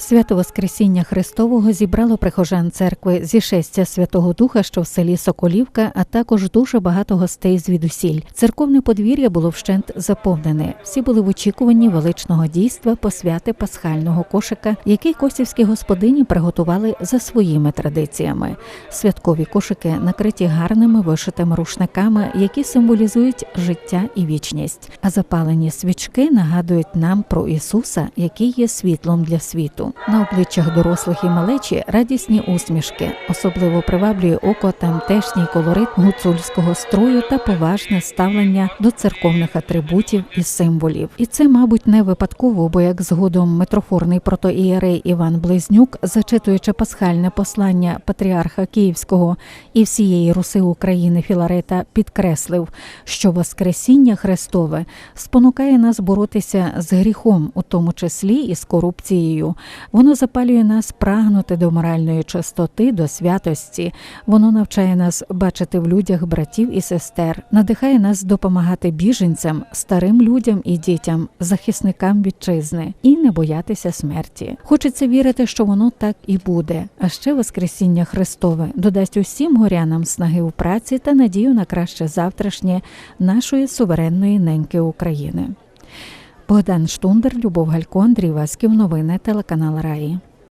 Свято Воскресіння Христового зібрало прихожан церкви зі шестя Святого Духа, що в селі Соколівка, а також дуже багато гостей звідусіль. Церковне подвір'я було вщент заповнене. Всі були в очікуванні величного дійства посвяти пасхального кошика, який косівські господині приготували за своїми традиціями. Святкові кошики накриті гарними вишитими рушниками, які символізують життя і вічність. А запалені свічки нагадують нам про Ісуса, який є світлом для світу. На обличчях дорослих і малечі радісні усмішки, особливо приваблює око тамтешній колорит гуцульського строю та поважне ставлення до церковних атрибутів і символів. І це, мабуть, не випадково, бо як згодом митрофорний протоієрей Іван Близнюк, зачитуючи пасхальне послання патріарха Київського і всієї Руси України Філарета, підкреслив, що Воскресіння Христове спонукає нас боротися з гріхом, у тому числі і з корупцією. Воно запалює нас прагнути до моральної чистоти, до святості. Воно навчає нас бачити в людях братів і сестер, надихає нас допомагати біженцям, старим людям і дітям, захисникам вітчизни і не боятися смерті. Хочеться вірити, що воно так і буде. А ще Воскресіння Христове додасть усім горянам снаги у праці та надію на краще завтрашнє нашої суверенної неньки України. Богдан Штундер, Любов Галько, Андрій Васьків. Новини телеканал Раї.